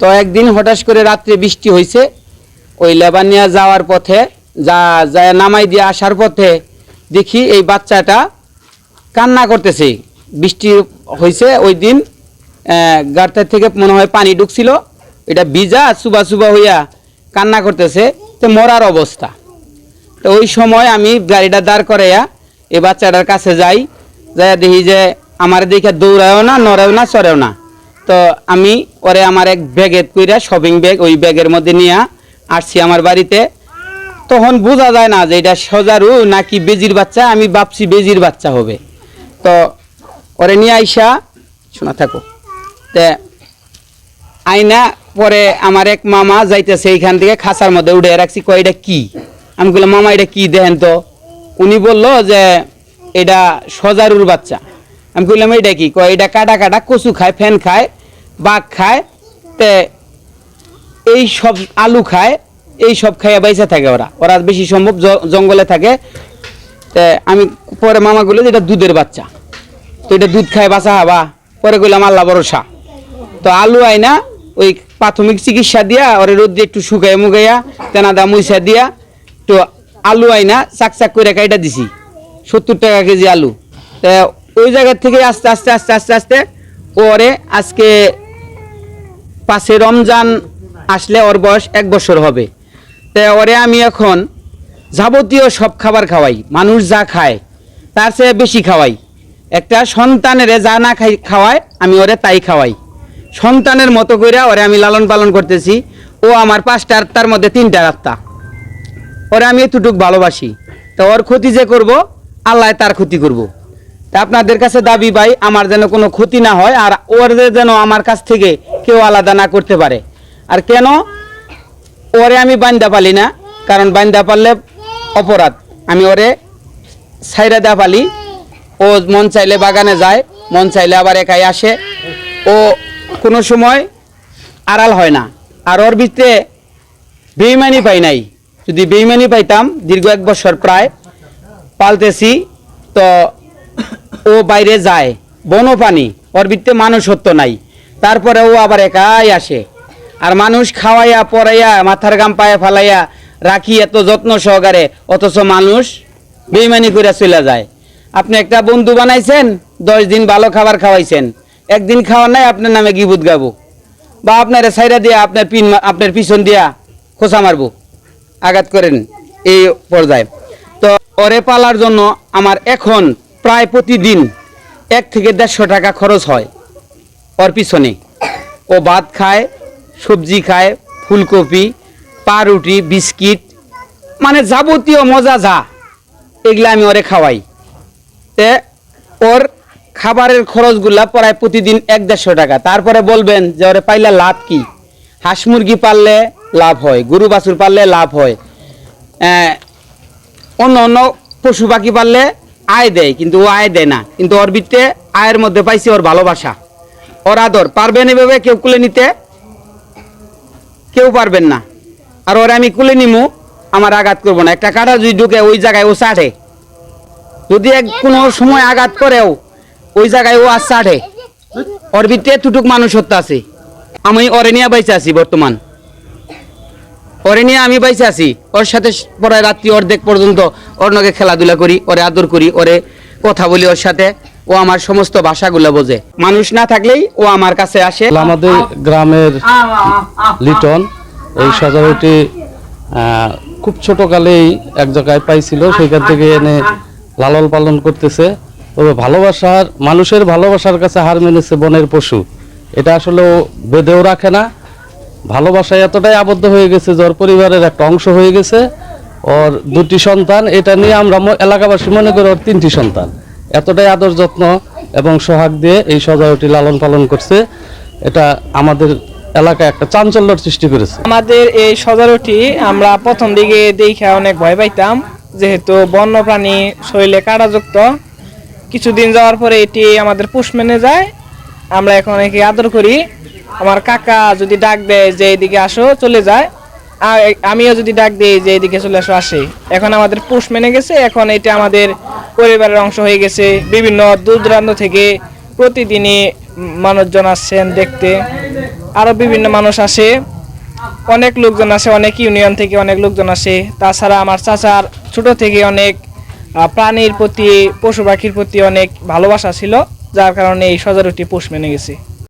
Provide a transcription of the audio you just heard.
তো একদিন হঠাৎ করে রাত্রে বৃষ্টি হয়েছে ওই লেবানিয়া যাওয়ার পথে, যা যা নামাই দিয়ে আসার পথে দেখি এই বাচ্চাটা কান্না করতেছে। বৃষ্টি হয়েছে ওই দিন গাড়তার থেকে মনে হয় পানি ঢুকছিল, এটা ভিজা সুবা সুবা হইয়া কান্না করতেছে, তো মরার অবস্থা। তো ওই সময় আমি গাড়িটা দাঁড় করাইয়া এই বাচ্চাটার কাছে যাই যাই দেখি যে আমার দেখে দৌড়ায়ও না নড়েও না চড়েও না। তো আমি ওরে আমার এক ব্যাগে কইরা শপিং ব্যাগ ওই ব্যাগের মধ্যে নিয়ে আসছি আমার বাড়িতে। তখন বোঝা যায় না যে এটা সজারু নাকি বেজির বাচ্চা, আমি ভাবছি বেজির বাচ্চা হবে। তো ওরে নিয়ে আইসা, শোনা থাকো। তে আইনা পরে আমার এক মামা যাইতেছে এইখান থেকে খাঁচার মধ্যে উঠে রাখছি, কয় এটা কি? আমি বললাম মামা এটা কি দেখেন তো। উনি বলল যে এটা সজারুর বাচ্চা। আমি বললাম এটা কি? কয় এটা কাটা কাটা কচু খায়, ফ্যান খায়। বাঘ খায়, তে এই সব আলু খায়, এই সব খাইয়া বাইসা থাকে ওরা। ওরা বেশি সম্ভব জঙ্গলে থাকে। তে আমি পরে মামা গুলো এটা দুধের বাচ্চা। তো এটা দুধ খায়, বাঁচা হবা। পরে কইলাম, আল্লাহ ভরসা। তো আলু আইনা ওই প্রাথমিক চিকিৎসা দিয়া, ওরে রোদ দিয়ে একটু শুকাইয়া মুগাইয়া তেনাদা মুইসা দিয়া, তো আলু আইনা চাক চাক করে কাইটা দিছি। সত্তর টাকা কেজি আলু। তা ওই জায়গা থেকে আস্তে আস্তে আস্তে আস্তে আস্তে ওরে আজকে পাশে রমজান আসলে ওর বয়স এক বছর হবে। তা ওরে আমি এখন যাবতীয় সব খাবার খাওয়াই, মানুষ যা খায় তার চেয়ে বেশি খাওয়াই। একটা সন্তানের যা না খাই, খাওয়ায়, আমি ওরে তাই খাওয়াই। সন্তানের মতো করে ওরে আমি লালন পালন করতেছি, ও আমার পাঁচটা আত্মার মধ্যে তিনটা আত্মা ওরে আমি এতটুক ভালোবাসি। তো ওর ক্ষতি যে করব, আল্লাহ তার ক্ষতি করব। আপনাদের কাছে দাবি ভাই, আমার যেন কোনো ক্ষতি না হয় আর ওর যেন আমার কাছ থেকে কেউ আলাদা না করতে পারে। আর কেন? ওরে আমি বান্দা পালি না, কারণ বান্দা পারলে অপরাধ। আমি ওরে সাইরা দা পালি। ও মন চাইলে বাগানে যায়, মন চাইলে আবার একাই আসে। ও কোনো সময় আড়াল হয় না। আর ওর ভিতরে বেইমানি পাই নাই। যদি বেইমানি পাইতাম, দীর্ঘ এক বছর প্রায় পালতেছি, তো ও বাইরে যায় বনপানি ওর ভিতরে মানুষত্ব নাই। তারপরে ও আবার একাই আসে। আর মানুষ খাওয়াইয়া, পরাইয়া, মাথার গাম পায়ে ফালাইয়া রাখি এত যত্ন সহকারে, অথচ মানুষ বেইমানি করে চলে যায়। আপনি একটা বন্ধু বানাইছেন, দশ দিন ভালো খাবার খাওয়াইছেন। একদিন খাওয়ার নাই, আপনার নামে গিবুত গাবো। বা আপনার সাইরা দিয়া, আপনার পিন আপনার পিছন দিয়া খোসা মারবো। আঘাত করেন এই পর্যায়ে। তো ওরে পালার জন্য আমার এখন প্রায় প্রতিদিন এক থেকে দেড়শো টাকা খরচ হয় ওর পিছনে। ও ভাত খায়, সবজি খায়, ফুলকপি, পাউরুটি, বিস্কিট মানে যাবতীয় মজা যা, এগুলো আমি ওরে খাওয়াই। তে ওর খাবারের খরচগুলা প্রায় প্রতিদিন এক দেড়শো টাকা। তারপরে বলবেন যে ওরে পাইলে লাভ কি? হাঁস মুরগি পাললে লাভ হয়, গরু বাছুর পাললে লাভ হয়। অন্য অন্য পশু পাখি পাললে আয় দেয় কিন্তু ও আয় দেয় না। কিন্তু ওর ভিত্তে আয়ের মধ্যে পাইছি ওর ভালোবাসা। ওর আদর পারবেন এভাবে কেউ কুলে নিতে? কেউ পারবেন না। আর ওরে আমি কুলে নিমু আমার আঘাত করব না। একটা কাটা যদি ঢুকে ওই জায়গায় ও চাটে। যদি এক কোনো সময় আঘাত করেও ওই জায়গায় ও আর চাটে। ওর ভিতরে মানুষ হত্যা আছে। আমি ওরে নিয়ে বাইচে আছি বর্তমান। ওরে নিয়ে আমি বাইচে আছি। ওর সাথে পরে রাত্রি অর্ধেক পর্যন্ত ওর নগে খেলাধুলা করি ওরে আদর করি ওরে কথা বলি ওর সাথে। ও আমার সমস্ত ভাষাগুলো বোঝে। মানুষ না থাকলেই ও আমার কাছে আসে। আমাদের গ্রামের লিটন এই সজারুটি আহ, খুব ছোটকালেই এক জায়গায় পাইছিল সেখান থেকে এনে লালন পালন করতেছে। তবে ভালোবাসার মানুষের ভালোবাসার কাছে হার মেনেছে বনের পশু। এটা আসলে ও বেঁধেও রাখে না ভালোবাসায় এতটাই আবদ্ধ হয়ে গেছে, যে ওর পরিবারের একটা অংশ হয়ে গেছে। ওর দুটি সন্তান, এটা নিয়ে আমরা এলাকাবাসী মনে করি ওর তিনটি সন্তান। এতটাই আদর যত্ন এবং সোহাগ দিয়ে এই সজারুটি লালন পালন করছে। এটা আমাদের এলাকায় একটা চাঞ্চল্যর সৃষ্টি করেছে। আমাদের এই সজারুটি আমরা প্রথম দিকে দেখে অনেক ভয় পাইতাম, যেহেতু বন্যপ্রাণী শরীরে কাঁটাযুক্ত। কিছুদিন যাওয়ার পরে এটি আমাদের পুষ মেনে যায়। আমরা এখন একে আদর করি। আমার কাকা যদি ডাক দেয় যে এইদিকে আসো, চলে যায়। আর আমিও যদি ডাক দিই যে এইদিকে চলে আসো, আসে। এখন আমাদের পুষ মেনে গেছে, এখন এটা আমাদের পরিবারের অংশ হয়ে গেছে। বিভিন্ন দূর দূরান্ত থেকে প্রতিদিনই মানুষজন আসছেন দেখতে। আরও বিভিন্ন মানুষ আসে। অনেক লোকজন আসে, অনেক ইউনিয়ন থেকে অনেক লোকজন আসে। তাছাড়া আমার চাচার ছোট থেকে অনেক প্রাণীর প্রতি, পশু পাখির প্রতি অনেক ভালোবাসা ছিল, যার কারণে এই সজারুটি পোষ মেনে গেছে।